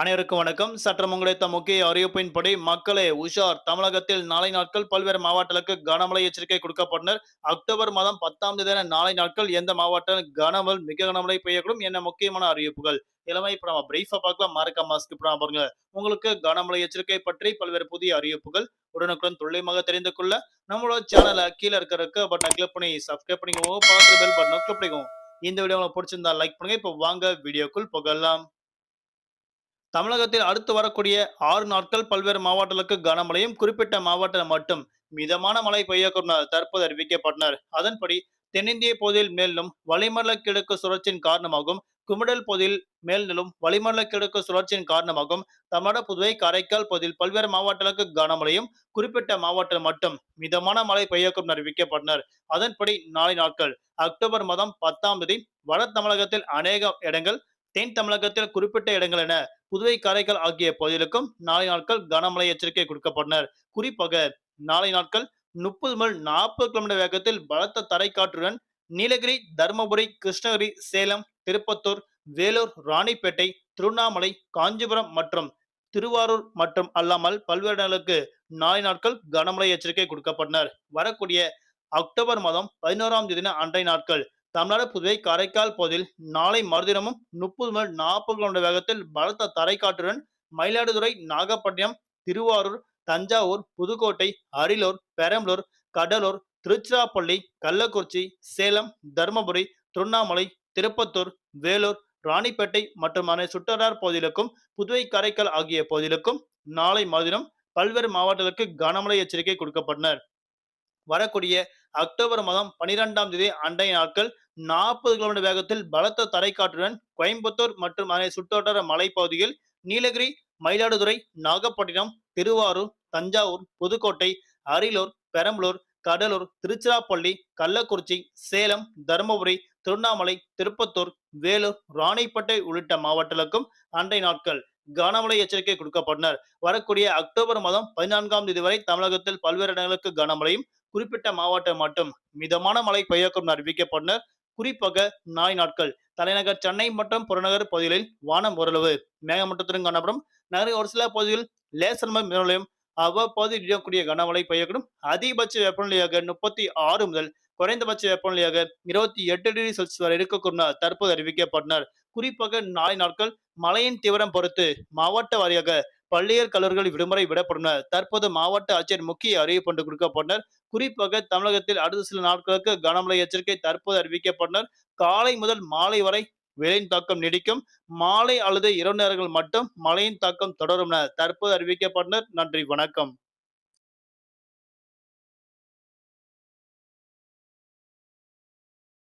அனைவருக்கும் வணக்கம். சற்றம் கிடைத்த முக்கிய அறிவிப்பின்படி மக்களே உஷார் தமிழகத்தில் நாளை நாட்கள் பல்வேறு மாவட்டங்களுக்கு கனமழை எச்சரிக்கை கொடுக்கப்பட்டனர். அக்டோபர் மாதம் பத்தாம் தேதி நாளை நாட்கள் எந்த மாவட்டம் கனமல் மிக கனமழை பெய்யக்கூடும் என்ன முக்கியமான அறிவிப்புகள்? இளமை இப்போ நம்ம பிரீஃபா பார்க்கலாம். மறக்க மாஸ்க் இப்போ பாருங்க. உங்களுக்கு கனமழை எச்சரிக்கை பற்றி பல்வேறு புதிய அறிவிப்புகள் உடனுக்குடன் துல்லியமாக தெரிந்து கொள்ள நம்மளோட சேனலை கீழே இருக்கிறக்க பட்டனை கிளிக் பண்ணி சப்ஸ்கிரைப் பண்ணிக்கோங்க. பக்கத்துல பெல் பட்டனை கிளிக் பண்ணிக்கோங்க. இந்த வீடியோ உங்களுக்கு பிடிச்சிருந்தா லைக் பண்ணுங்க. இப்போ வாங்க வீடியோக்குள் புகழலாம் தமிழகத்தில் அடுத்து வரக்கூடிய ஆறு நாட்கள் பல்வேறு மாவட்டங்களுக்கு கனமழையும் குறிப்பிட்ட மாவட்டத்தில் மட்டும் மிதமான மழை பெய்யக்கூடும் தற்போது அறிவிக்கப்பட்டனர். அதன்படி தென்னிந்திய பகுதியில் மேலும் வளிமண்டல கிழக்கு சுழற்சியின் காரணமாகவும் குமிடல் பகுதியில் மேல்நிலும் வளிமண்டல கிழக்கு சுழற்சியின் காரணமாகவும் தமிழக புதுவை காரைக்கால் பகுதியில் பல்வேறு மாவட்டங்களுக்கு கனமழையும் குறிப்பிட்ட மாவட்டம் மட்டும் மிதமான மழை பெய்யக்கும் அறிவிக்கப்பட்டனர். அதன்படி நாளை நாட்கள் அக்டோபர் மாதம் பத்தாம் தேதி வட தமிழகத்தில் அநேக இடங்கள் தென் தமிழகத்தில் குறிப்பிட்ட இடங்கள் என புதுவை காரைக்கால் ஆகிய பகுதிகளுக்கும் நாளை நாட்கள் கனமழை எச்சரிக்கை கொடுக்கப்பட்டனர். குறிப்பாக நாளை நாட்கள் முப்பது முதல் நாற்பது கிலோமீட்டர் வேகத்தில் பலத்த தரைக்காற்றுடன் நீலகிரி தருமபுரி கிருஷ்ணகிரி சேலம் திருப்பத்தூர் வேலூர் ராணிப்பேட்டை திருவண்ணாமலை காஞ்சிபுரம் மற்றும் திருவாரூர் மற்றும் அல்லாமல் பல்வேறு இடங்களுக்கு நாளை நாட்கள் கனமழை எச்சரிக்கை கொடுக்கப்பட்டனர். வரக்கூடிய அக்டோபர் மாதம் பதினோராம் தேதி அன்றைய நாட்கள் தமிழ்நாடு புதுவை காரைக்கால் பகுதியில் நாளை மறுதினமும் முப்பது முதல் நாற்பது கிலோமீட்டர் வேகத்தில் பலத்த தரைக்காற்றுடன் மயிலாடுதுறை நாகப்பட்டினம் திருவாரூர் தஞ்சாவூர் புதுக்கோட்டை அரியலூர் பெரம்பலூர் கடலூர் திருச்சிராப்பள்ளி கள்ளக்குறிச்சி சேலம் தருமபுரி திருவண்ணாமலை திருப்பத்தூர் வேலூர் ராணிப்பேட்டை மற்றும் அனை சுற்றறார் பகுதிகளுக்கும் புதுவை காரைக்கால் ஆகிய பகுதிகளுக்கும் நாளை மறுதினம் பல்வேறு மாவட்டங்களுக்கு கனமழை எச்சரிக்கை கொடுக்கப்பட்டனர். வரக்கூடிய அக்டோபர் மாதம் பனிரெண்டாம் தேதி அண்டை நாட்கள் நாற்பது கிலோமீட்டர் வேகத்தில் பலத்த தரைக்காற்றுடன் கோயம்புத்தூர் மற்றும் அதனை சுற்றுவட்டார மலைப்பகுதியில் நீலகிரி மயிலாடுதுறை நாகப்பட்டினம் திருவாரூர் தஞ்சாவூர் புதுக்கோட்டை அரியலூர் பெரம்பலூர் கடலூர் திருச்சிராப்பள்ளி கள்ளக்குறிச்சி சேலம் தருமபுரி திருவண்ணாமலை திருப்பத்தூர் வேலூர் ராணிப்பேட்டை உள்ளிட்ட மாவட்டங்களுக்கும் அன்றைய நாட்கள் கனமழை எச்சரிக்கை கொடுக்கப்பட்டனர். வரக்கூடிய அக்டோபர் மாதம் பதினான்காம் தேதி வரை தமிழகத்தில் பல்வேறு இடங்களுக்கு கனமழையும் குறிப்பிட்ட மாவட்டம் மட்டும் மிதமான மழை பெய்யக்கும் அறிவிக்கப்பட்டனர். குறிப்பாக நாய் நாட்கள். தலைநகர் சென்னை மற்றும் புறநகர் பகுதிகளில் வானம் ஓரளவு மேகமூட்டத்துடன் காணப்படும். நகரின் ஒரு சில பகுதிகளில் லேசர் மிதமலையும் அவ்வப்போது இடியக்கூடிய கனமழை பெய்யக்கூடும். அதிகபட்ச வெப்பநிலையாக முப்பத்தி ஆறு முதல் குறைந்தபட்ச வெப்பநிலையாக இருபத்தி எட்டு டிகிரி செல்சியஸ் வரை இருக்கக்கூடும் தற்போது அறிவிக்கப்பட்டனர். குறிப்பாக நாளை நாட்கள் மழையின் தீவிரம் பொறுத்து மாவட்ட வாரியாக பள்ளியர் கல்லூரிகள் விடுமுறை விடப்படும் தற்போது மாவட்ட ஆட்சியர் முக்கிய அறிவிப்பு ஒன்று கொடுக்கப்பட்டனர். குறிப்பாக தமிழகத்தில் அடுத்த சில நாட்களுக்கு கனமழை எச்சரிக்கை தற்போது அறிவிக்கப்பட்டனர். காலை முதல் மாலை வரை வெயிலின் தாக்கம் நீடிக்கும். மாலை அல்லது இரவு நேரங்கள் மட்டும் மழையின் தாக்கம் தொடரும் என தற்போது அறிவிக்கப்பட்டனர். நன்றி வணக்கம்.